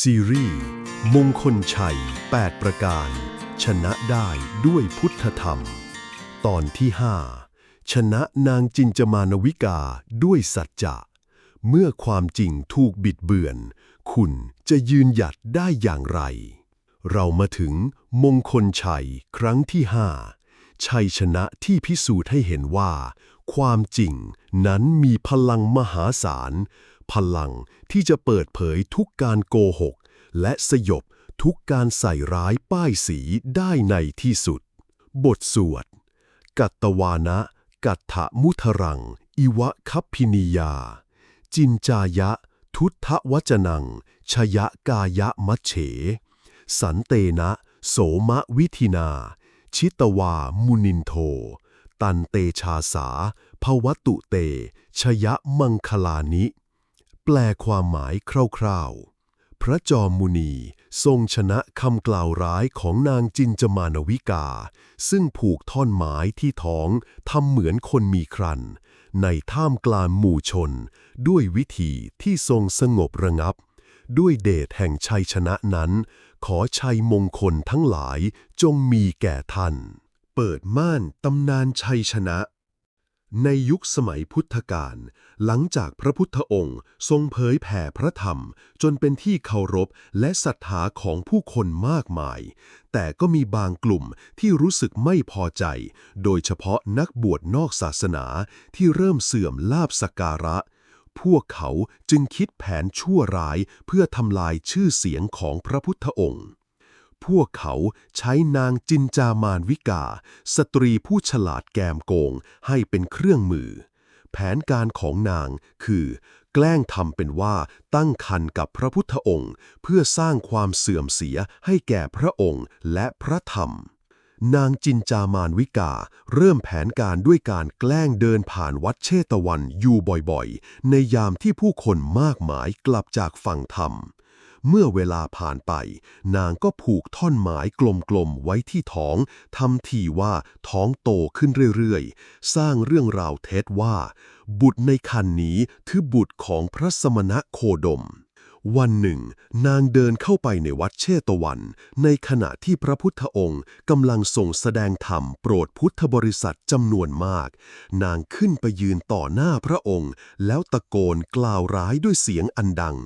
ซีรีส์มงคลชัย 8 ประการ ชนะได้ด้วยพุทธธรรม ตอนที่ 5 ชนะนางจินจมานวิกาด้วยสัจจะ เมื่อความจริงถูกบิดเบือน คุณจะยืนหยัดได้อย่างไร เรามาถึงมงคลชัยครั้งที่5ชัยชนะที่พิสูจน์ให้เห็นว่า ความจริงนั้นมีพลังมหาศาล พลังที่จะเปิดเผยทุกการโกหก และสยบทุกการใส่ร้ายป้ายสีได้ในที่สุด บทสวด กัตตวานะ กัตถมุทรัง อิวะคัพพินียา จินจายะ ทุทธวจนัง ชยะกายะมัชเฉ สันเตนะ โสมะวิธินา ชิตวามุนินโท ตันเตชาสาภวตุเต ชยะมังคลานิ แปลความหมายคร่าวๆ พระจอมมุนีทรงชนะคำกล่าวร้ายของนางจินจมานวิกา ซึ่งผูกท่อนไม้ที่ท้องทำเหมือนคนมีครัน ในท่ามกลางหมู่ชน ด้วยวิธีที่ทรงสงบระงับ ด้วยเดชแห่งชัยชนะนั้น ขอชัยมงคลทั้งหลายจงมีแก่ท่าน เปิดม่านตำนานชัยชนะ ในยุคสมัยพุทธกาลหลังจากพระพุทธองค์ ทรงเผยแผ่พระธรรม จนเป็นที่เคารพและศรัทธาของผู้คนมากมาย แต่ก็มีบางกลุ่มที่รู้สึกไม่พอใจ โดยเฉพาะนักบวชนอกศาสนาที่เริ่มเสื่อมลาบสการะ พวกเขาจึงคิดแผนชั่วร้ายเพื่อทำลายชื่อเสียงของพระพุทธองค์ พวกเขาใช้นางจินจามานวิกา สตรีผู้ฉลาดแกมโกงให้เป็นเครื่องมือ แผนการของนางคือ แกล้งทำเป็นว่าตั้งคันกับพระพุทธองค์ เพื่อสร้างความเสื่อมเสียให้แก่พระองค์และพระธรรมนางจินจามานวิกา เริ่มแผนการด้วยการแกล้งเดินผ่านวัดเชตวันอยู่บ่อยๆ ในยามที่ผู้คนมากมายกลับจากฝั่งธรรม เมื่อเวลาผ่านไป นางก็ผูกท่อนไม้กลมๆไว้ที่ท้องทำทีว่าท้องโตขึ้นเรื่อยๆ สร้างเรื่องราวเท็จว่า บุตรในคันนี้คือบุตรของพระสมณะโคดมวันหนึ่ง นางเดินเข้าไปในวัดเชตวัน ในขณะที่พระพุทธองค์กำลังส่งแสดงธรรมโปรดพุทธบริษัทจำนวนมาก นางขึ้นไปยืนต่อหน้าพระองค์ แล้วตะโกนกล่าวร้ายด้วยเสียงอันดัง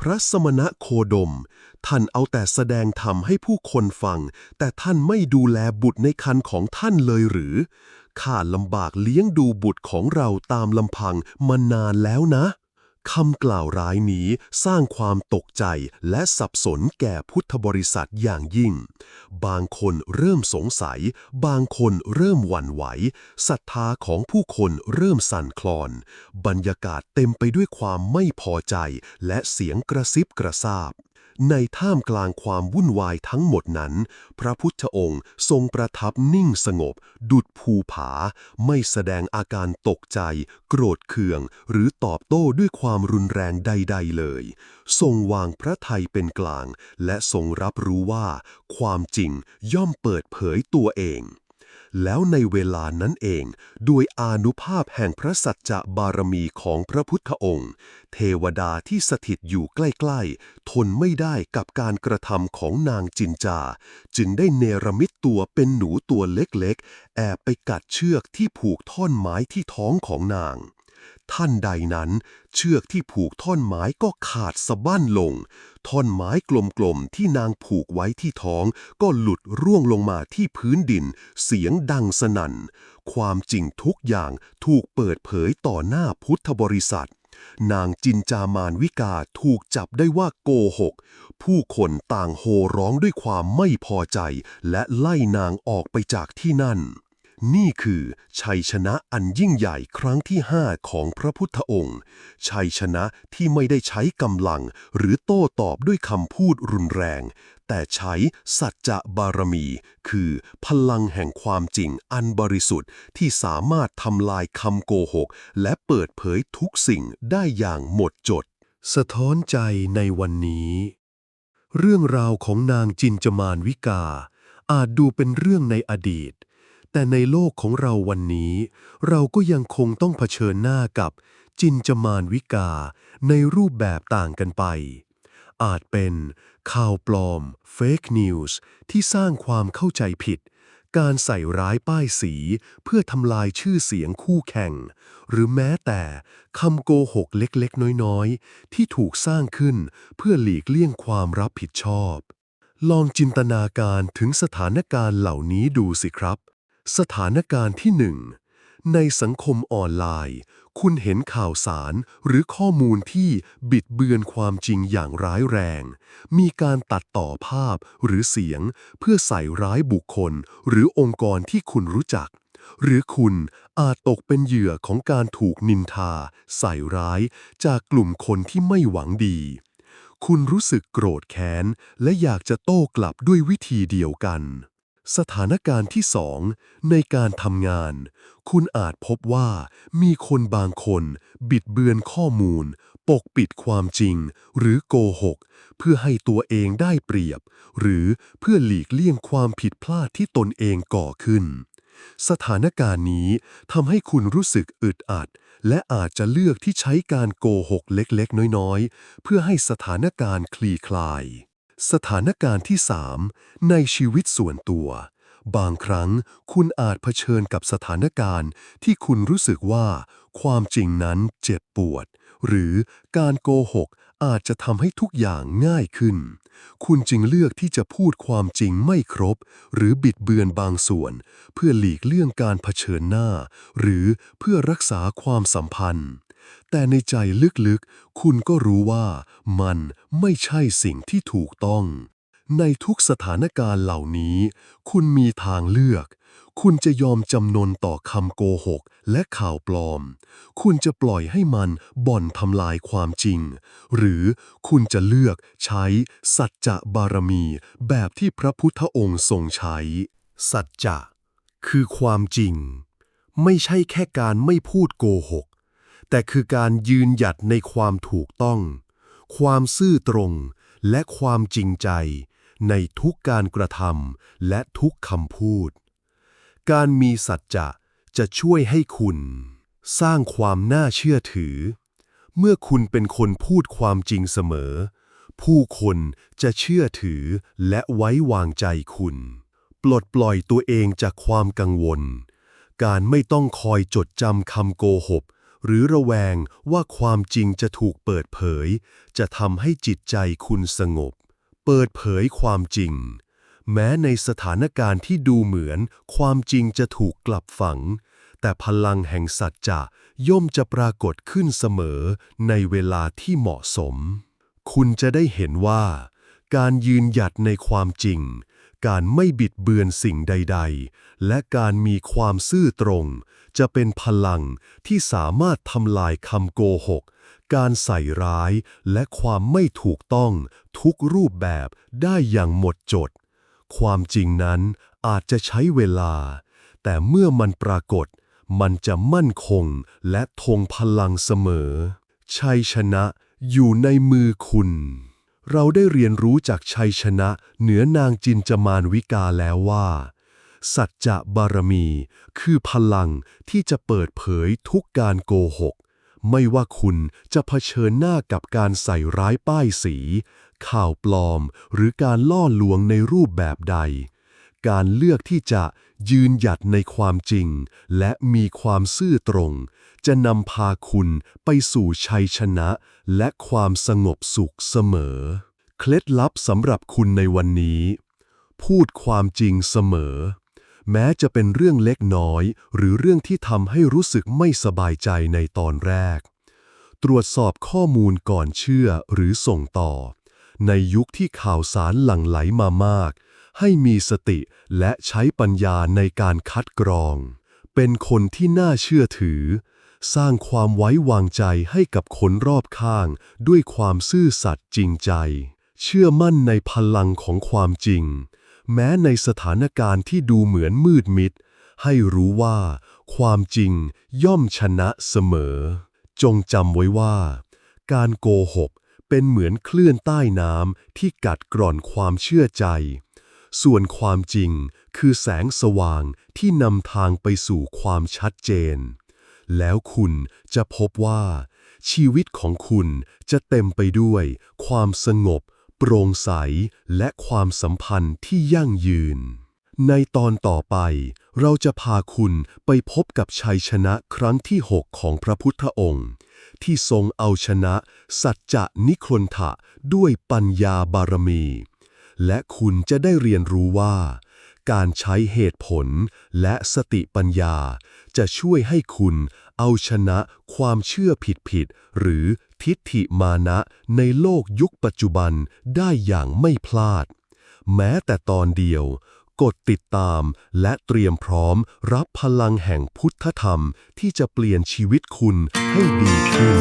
พระสมณะโคดม ท่านเอาแต่แสดงธรรมให้ผู้คนฟัง แต่ท่านไม่ดูแลบุตรในคันของท่านเลยหรือข้าลำบากเลี้ยงดูบุตรของเราตามลำพังมานานแล้วนะ คำกล่าวร้ายนี้สร้างความตกใจและสับสนแก่พุทธบริษัทอย่างยิ่ง บางคนเริ่มสงสัย บางคนเริ่มหวั่นไหว ศรัทธาของผู้คนเริ่มสั่นคลอน บรรยากาศเต็มไปด้วยความไม่พอใจและเสียงกระซิบกระซาบ ในท่ามกลางความวุ่นวายทั้งหมดนั้น พระพุทธองค์ทรงประทับนิ่งสงบ ดุดภูผา ไม่แสดงอาการตกใจ โกรธเคือง หรือตอบโต้ด้วยความรุนแรงใด ๆ เลย ทรงวางพระทัยเป็นกลาง และทรงรับรู้ว่า ความจริงย่อมเปิดเผยตัวเอง แล้วในเวลานั้นเองด้วยอานุภาพแห่งพระสัจจะบารมีของพระพุทธองค์ เทวดาที่สถิตอยู่ใกล้ๆ ทนไม่ได้กับการกระทำของนางจินจา จึงได้เนรมิตตัวเป็นหนูตัวเล็กๆ แอบไปกัดเชือกที่ผูกท่อนไม้ที่ท้องของนาง ท่านใดนั้นเชือกที่ผูกท่อนไม้ก็ขาดสะบั้นลง ท่อนไม้กลมๆที่นางผูกไว้ที่ท้อง ก็หลุดร่วงลงมาที่พื้นดิน เสียงดังสนั่น ความจริงทุกอย่างถูกเปิดเผยต่อหน้าพุทธบริษัท นางจินจามานวิกาถูกจับได้ว่าโกหก ผู้คนต่างโห่ร้องด้วยความไม่พอใจ และไล่นางออกไปจากที่นั่น นี่คือชัยชนะอันยิ่งใหญ่ครั้งที่ห้าของพระพุทธองค์ ชัยชนะที่ไม่ได้ใช้กำลัง หรือโต้ตอบด้วยคำพูดรุนแรง แต่ใช้สัจจะบารมี คือพลังแห่งความจริงอันบริสุทธิ์ที่สามารถทำลายคำโกหก และเปิดเผยทุกสิ่งได้อย่างหมดจด สะท้อนใจในวันนี้ เรื่องราวของนางจินจมานวิกาอาจดูเป็นเรื่องในอดีต แต่ในโลกของเราวันนี้ เราก็ยังคงต้องเผชิญหน้ากับจินจมานวิกา ในรูปแบบต่างกันไป อาจเป็นข่าวปลอม Fake News ที่สร้างความเข้าใจผิด การใส่ร้ายป้ายสีเพื่อทำลายชื่อเสียงคู่แข่ง หรือแม้แต่คำโกหกเล็กๆ น้อยๆ ที่ถูกสร้างขึ้นเพื่อหลีกเลี่ยงความรับผิดชอบลองจินตนาการถึงสถานการณ์เหล่านี้ดูสิครับ สถานการณ์ที่หนึ่งในสังคมออนไลน์ คุณเห็นข่าวสารหรือข้อมูลที่บิดเบือนความจริงอย่างร้ายแรง มีการตัดต่อภาพหรือเสียง เพื่อใส่ร้ายบุคคล หรือองค์กรที่คุณรู้จัก หรือคุณอาจตกเป็นเหยื่อของการถูกนินทา ใส่ร้ายจากกลุ่มคนที่ไม่หวังดี คุณรู้สึกโกรธแค้น และอยากจะโต้กลับด้วยวิธีเดียวกัน สถานการณ์ที่สองในการทำงาน คุณอาจพบว่ามีคนบางคนบิดเบือนข้อมูล ปกปิดความจริง หรือโกหก เพื่อให้ตัวเองได้เปรียบ หรือเพื่อหลีกเลี่ยงความผิดพลาดที่ตนเองก่อขึ้น สถานการณ์นี้ทำให้คุณรู้สึกอึดอัด และอาจจะเลือกที่ใช้การโกหกเล็กๆ น้อยๆ เพื่อให้สถานการณ์คลี่คลาย สถานการณ์ที่ 3 ในชีวิตส่วนตัว บางครั้งคุณอาจเผชิญกับสถานการณ์ที่คุณรู้สึกว่า ความจริงนั้นเจ็บปวด หรือการโกหกอาจจะทำให้ทุกอย่างง่ายขึ้น คุณจึงเลือกที่จะพูดความจริงไม่ครบ หรือบิดเบือนบางส่วน เพื่อหลีกเลี่ยงการเผชิญหน้า หรือเพื่อรักษาความสัมพันธ์ แต่ในใจลึกๆ คุณก็รู้ว่ามันไม่ใช่สิ่งที่ถูกต้อง ในทุกสถานการณ์เหล่านี้ คุณมีทางเลือก คุณจะยอมจำนนต่อคำโกหกและข่าวปลอม คุณจะปล่อยให้มันบ่อนทำลายความจริง หรือคุณจะเลือกใช้สัจจะบารมีแบบที่พระพุทธองค์ทรงใช้ สัจจะคือความจริง ไม่ใช่แค่การไม่พูดโกหก แต่คือการยืนหยัดในความถูกต้อง ความซื่อตรง และความจริงใจ ในทุกการกระทำและทุกคำพูด การมีสัจจะจะช่วยให้คุณ สร้างความน่าเชื่อถือ เมื่อคุณเป็นคนพูดความจริงเสมอ ผู้คนจะเชื่อถือและไว้วางใจคุณ ปลดปล่อยตัวเองจากความกังวล การไม่ต้องคอยจดจำคำโกหก หรือระแวงว่าความจริงจะถูกเปิดเผย จะทำให้จิตใจคุณสงบ เปิดเผยความจริง แม้ในสถานการณ์ที่ดูเหมือน ความจริงจะถูกกลับฝัง แต่พลังแห่งสัจจะย่อมจะปรากฏขึ้นเสมอในเวลาที่เหมาะสม คุณจะได้เห็นว่า การยืนหยัดในความจริง การไม่บิดเบือนสิ่งใด ๆ และการมีความซื่อตรง จะเป็นพลังที่สามารถทำลายคำโกหก การใส่ร้ายและความไม่ถูกต้องทุกรูปแบบได้อย่างหมดจด ความจริงนั้นอาจจะใช้เวลา แต่เมื่อมันปรากฏ มันจะมั่นคงและทงพลังเสมอ ชัยชนะอยู่ในมือคุณ เราได้เรียนรู้จากชัยชนะเหนือนางจินจมานวิกาแล้วว่า สัจจะบารมี คือพลังที่จะเปิดเผยทุกการโกหก ไม่ว่าคุณจะเผชิญหน้ากับการใส่ร้ายป้ายสี ข่าวปลอมหรือการล่อลวงในรูปแบบใด การเลือกที่จะยืนหยัดในความจริง และมีความซื่อตรง จะนำพาคุณไปสู่ชัยชนะ และความสงบสุขเสมอ เคล็ดลับสำหรับคุณในวันนี้ พูดความจริงเสมอ แม้จะเป็นเรื่องเล็กน้อย หรือเรื่องที่ทำให้รู้สึกไม่สบายใจในตอนแรก ตรวจสอบข้อมูลก่อนเชื่อหรือส่งต่อ ในยุคที่ข่าวสารหลั่งไหลมามาก ให้มีสติและใช้ปัญญาในการคัดกรอง เป็นคนที่น่าเชื่อถือ สร้างความไว้วางใจให้กับคนรอบข้าง ด้วยความซื่อสัตย์จริงใจ เชื่อมั่นในพลังของความจริง แม้ในสถานการณ์ที่ดูเหมือนมืดมิด ให้รู้ว่า ความจริงย่อมชนะเสมอ จงจำไว้ว่า การโกหกเป็นเหมือนคลื่นใต้น้ำที่กัดกร่อนความเชื่อใจ ส่วนความจริงคือแสงสว่างที่นำทางไปสู่ความชัดเจน แล้วคุณจะพบว่า ชีวิตของคุณจะเต็มไปด้วย ความสงบ โปร่งใส และความสัมพันธ์ที่ยั่งยืน ในตอนต่อไป เราจะพาคุณไปพบกับชัยชนะครั้งที่ 6 ของพระพุทธองค์ ที่ทรงเอาชนะ สัจจะนิครนทะด้วยปัญญาบารมี และคุณจะได้เรียนรู้ว่า การใช้เหตุผลและสติปัญญา จะช่วยให้คุณเอาชนะความเชื่อผิดๆหรือทิฏฐิมานะในโลกยุคปัจจุบันได้อย่างไม่พลาด แม้แต่ตอนเดียว กดติดตามและเตรียมพร้อมรับพลังแห่งพุทธธรรมที่จะเปลี่ยนชีวิตคุณให้ดีขึ้น